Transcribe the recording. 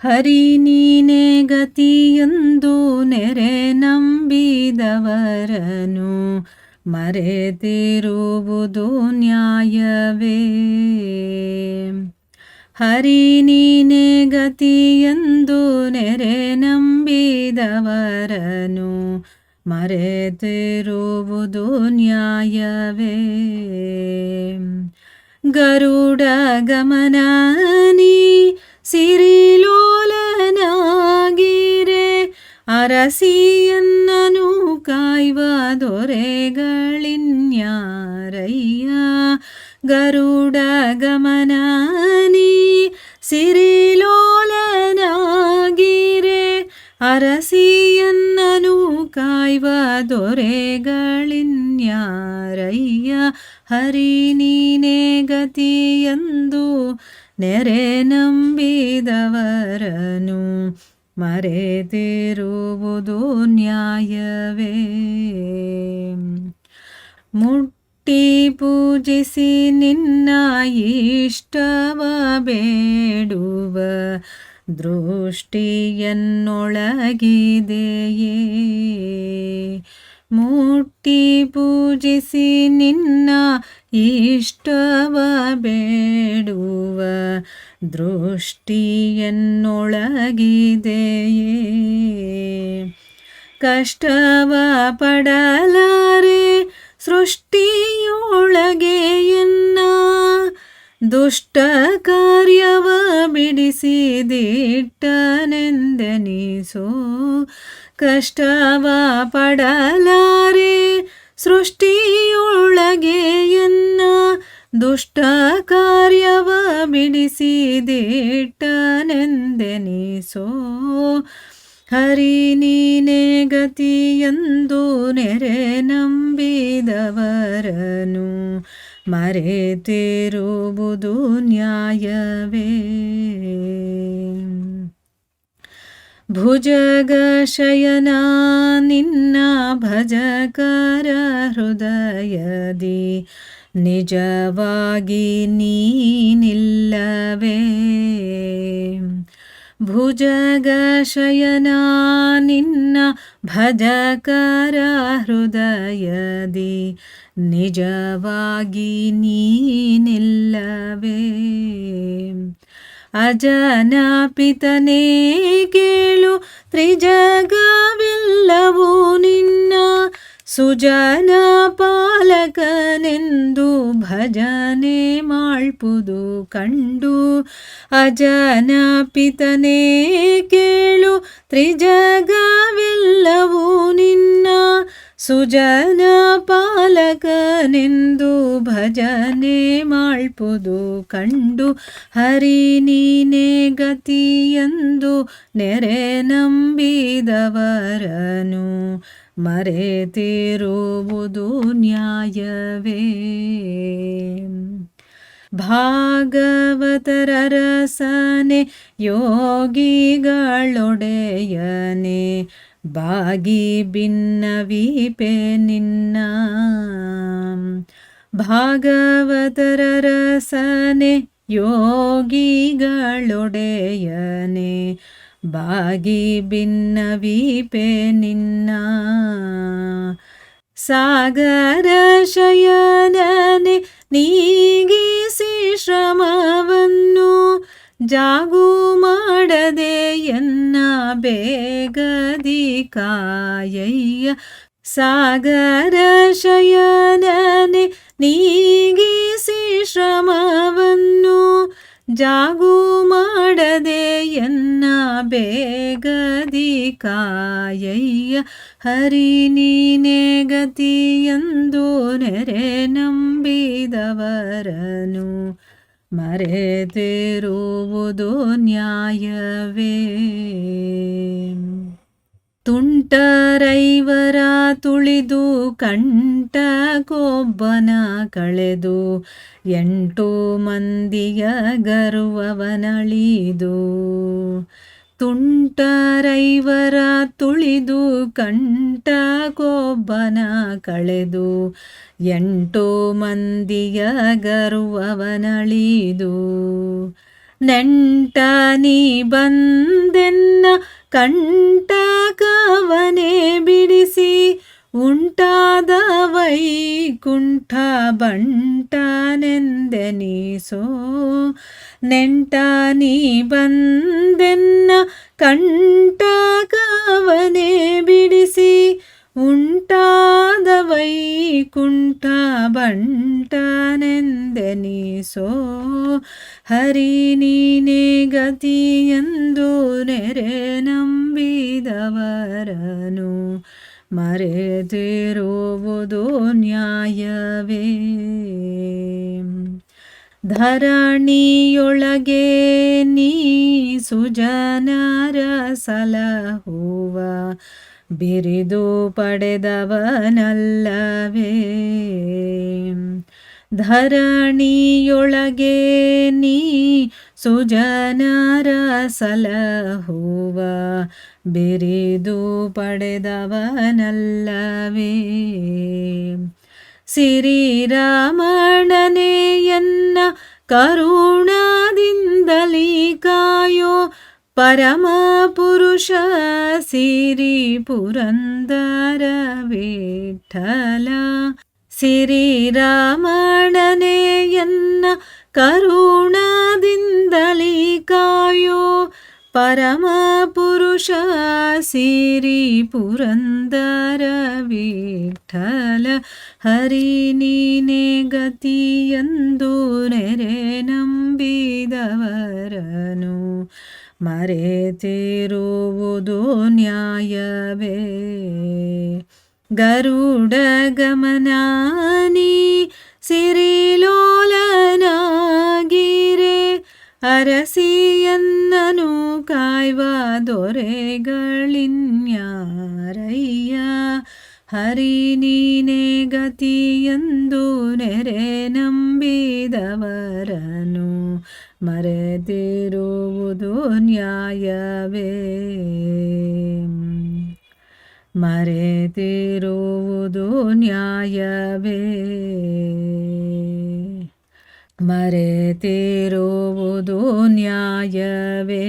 ಹರಿ ನೀನೇ ಗತಿಯೊಂದು ನೆರೆ ನಂಬಿದವರನು ಮರೆತಿರುವುದು ನ್ಯಾಯವೇ ಹರಿ ನೀನೇ ಗತಿಯೆಂದು ನೆರೆ ನಂಬಿದವರನು ಮರೆತಿರುವುದು ನ್ಯಾಯವೇ ಗರುಡ ಗಮನನಿ ಅರಸಿಯನ್ನನು ಕಾಯ್ವ ದೊರೆಗಳಿನ್ಯಾರಯ್ಯ ಗರುಡ ಗಮನನಿ ಸಿರಿಲೋಲನಾಗಿರೆ ಅರಸಿಯನ್ನನು ಕಾಯ್ವ ದೊರೆಗಳಿನ್ಯಾರಯ್ಯ ಹರಿ ನೀನೇ ಗತಿಯಂದು ನೆರೆ ನಂಬಿದವರನು ಮರೆತಿರುವುದು ನ್ಯಾಯವೇ ಮುಟ್ಟಿ ಪೂಜಿಸಿ ನಿನ್ನ ಇಷ್ಟವ ಬೇಡುವ ದೃಷ್ಟಿಯನ್ನೊಳಗಿದೆಯೇ ಮುಟ್ಟಿ ಪೂಜಿಸಿ ನಿನ್ನ ಇಷ್ಟವ ಬೇಡುವ ದೃಷ್ಟಿಯನ್ನೊಳಗಿದೆಯೇ. ಕಷ್ಟವ ಪಡಲಾರೆ ಸೃಷ್ಟಿಯೊಳಗೆ ಎನ್ನ ದುಷ್ಟ ಕಾರ್ಯವ ಬಿಡಿಸಿದಿಟ್ಟನೆಂದೆನಿಸೋ ಕಷ್ಟವ ಪಡಲಾರೆ ಸೃಷ್ಟಿಯೊಳಗೆ ಎನ್ನ ದುಷ್ಟ ಕಾರ್ಯವ ಬಿಡಿಸಿದಿಟ್ಟನೆಂದೆನಿಸೋ ಹರಿ ನೀನೇ ಗತಿಯಂದು ನೆರೆ ನಂಬಿದವರನು ಮರೆತಿರುವುದು ನ್ಯಾಯವೇ? ಭುಜಗ ಶಯನ ನಿನ್ನ ಭಜಕರ ಹೃದಯದಿ ನಿಜವಾಗಿ ನೀನಿಲ್ಲವೇ? ಭುಜಗಶಯನ ನಿನ್ನ ಭಜಕರ ಹೃದಯದಿ ನಿಜವಾಗಿ ನೀನಿಲ್ಲವೇ? ಅಜನ ಪಿತನೇ ಕೇಳು ತ್ರಿಜಗವಿಲ್ಲವೂ ನಿನ್ನ ಸುಜನ ಪಾಲಕನೆಂದು ಭಜನೆ ಮಾಳ್ಪುದು ಕಂಡು ಅಜನ ಪಿತನೇ ಕೇಳು ತ್ರಿಜಗವಿಲ್ಲವೂ ನಿನ್ನ ಸುಜನ ಪಾಲಕನೆಂದು ಭಜನೆ ಮಾಳ್ಪುದು ಕಂಡು ಹರಿ ನೀನೇ ಗತಿಯಂದು ನೆರೆ ನಂಬಿದವರನು ಮರೆತಿರುವುದು ನ್ಯಾಯವೇ. ಭಾಗವತರ ರಸನೆ ಯೋಗಿಗಳೊಡೆಯನೆ ಬಾಗಿ ಭಿನ್ನವೀಪೆ ನಿನ್ನ ಭಾಗವತರ ರಸನೆ ಯೋಗಿಗಳೊಡೆಯನೆ ಬಾಗಿ ಭಿನ್ನವೀಪೆ ನಿನ್ನ ಸಾಗರ ಶಯನನೆ ನೀಗಿಸಿ ಶ್ರಮವನ್ನು ಜಾಗು ಮಾಡದೆ ಎನ್ನ ಬೇಗದಿ ಕಾಯಯ್ಯ ಸಾಗರ ಶಯನನೆ ನೀಗಿಸಿ ಶ್ರಮವನ್ನು ಜಾಗು ಮಾಡದೆ ಎನ್ನ ಬೇಗದಿ ಕಾಯಯ್ಯ ಹರಿ ನೀನೇ ಗತಿಯಂದು ನೆರೆ ನಂಬಿದವರನು ಮರೆತಿರುವುದು ನ್ಯಾಯವೇ? ತುಂಟರೈವರ ತುಳಿದು ಕಂಟಕೊಬ್ಬನ ಕಳೆದು ಎಂಟು ಮಂದಿಯ ಗರ್ವವನಳಿದು ತುಂಟರೈವರ ತುಳಿದು ಕಂಠ ಕೊಬ್ಬನ ಕಳೆದು ಎಂಟು ಮಂದಿಯ ಗರ್ವವನಳಿದು. ನೆಂಟ ನೀ ಬಂದೆನ್ನ ಕಂಟಕವನೇ ಬಿಡಿಸಿ ಉಂಟಾದ ವೈಕುಂಠ ಬಂಟನೆಂದೆನೀಸೋ ನೆಂಟ ನೀ ಬಂದೆನ್ನ ಕಂಟಕವನೇ ಬಿಡಿಸಿ, ಉಂಟಾದ ವೈಕುಂಠ ಬಂಟನೆಂದೆನೀಸೋ ಹರಿ ನೀನೇ ಗತಿಯೆಂದು ನೆರೆ ನಂಬಿದವರನು ಮರೆತಿರುವುದು ನ್ಯಾಯವೇ? ಧರಣಿಯೊಳಗೆ ನೀ ಸುಜನರ ಸಲಹುವ ಬಿರಿದು ಪಡೆದವನಲ್ಲವೇ? ಧರಣಿಯೊಳಗೆ ನೀ ಸುಜನರ ಸಲಹುವ ಬಿರಿದು ಪಡೆದವನಲ್ಲವೇ. ಕರುಣಾದಿಂದಲೀ ಕರುಣದಿಂದಲೀ ಕಾಯೋ ಪರಮ ಪುರುಷ ಸಿರಿ ಪುರಂದರ ವಿಠಲ ಶ್ರೀರಾಮಣನೆ ಎನ್ನ ಕರುಣದಿಂದಲೀ ಕಾಯೋ ಪರಮ ಪುರುಷ ಸಿರಿ ಪುರಂದರ ವಿಠಲ ಹರಿ ನೀನೆ ಗತಿಯಂದು ನೆರೆ ನಂಬಿದವರನು. ಮರೆತಿರುವುದು ನ್ಯಾಯವೇ. ಗರುಡ ಗಮನಾನಿ ಸಿರಿಲೋಲನಾಗಿರೆ ಅರಸಿಯನ್ನನು ಕಾಯ್ವ ದೊರೆಗಳಿನ್ಯಾರಯ್ಯ ಹರಿ ನೀನೆ ಗತಿಯಂದು ನೆರೆ ನಂಬಿದವರನು ಮರೆತಿರುವುದು ನ್ಯಾಯವೇ ಮರೆತಿರುವುದು ನ್ಯಾಯವೇ ಮರೆತಿರುವುದು ನ್ಯಾಯವೇ